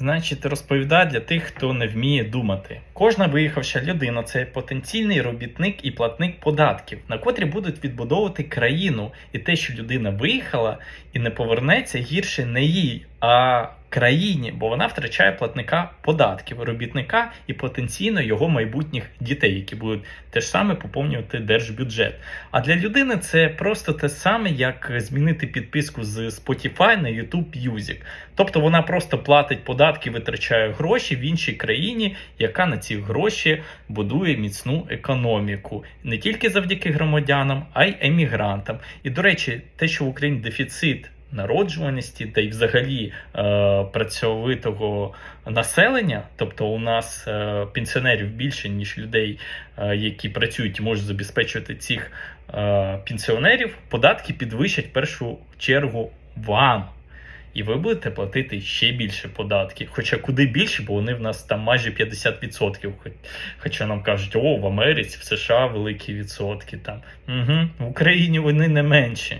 Значить, розповідає для тих, хто не вміє думати. Кожна виїхавша людина це потенційний робітник і платник податків, на котрі будуть відбудовувати країну. І те, що людина виїхала і не повернеться, гірше не їй, а країні, бо вона втрачає платника податків, робітника і потенційно його майбутніх дітей, які будуть те ж саме поповнювати держбюджет. А для людини це просто те саме, як змінити підписку з Spotify на YouTube Music. Тобто вона просто платить податки, витрачає гроші в іншій країні, яка на ці гроші будує міцну економіку не тільки завдяки громадянам, а й емігрантам. І до речі, те, що в Україні дефіцит. Народжуваності та й взагалі е, працьовитого населення, тобто у нас е, пенсіонерів більше ніж людей, е, які працюють і можуть забезпечувати цих е, пенсіонерів, податки підвищать першу чергу вам. І ви будете платити ще більше податків. Хоча куди більше, бо вони в нас там майже 50%. Хоча нам кажуть, о, в Америці, в США великі відсотки там. Угу. В Україні вони не менші.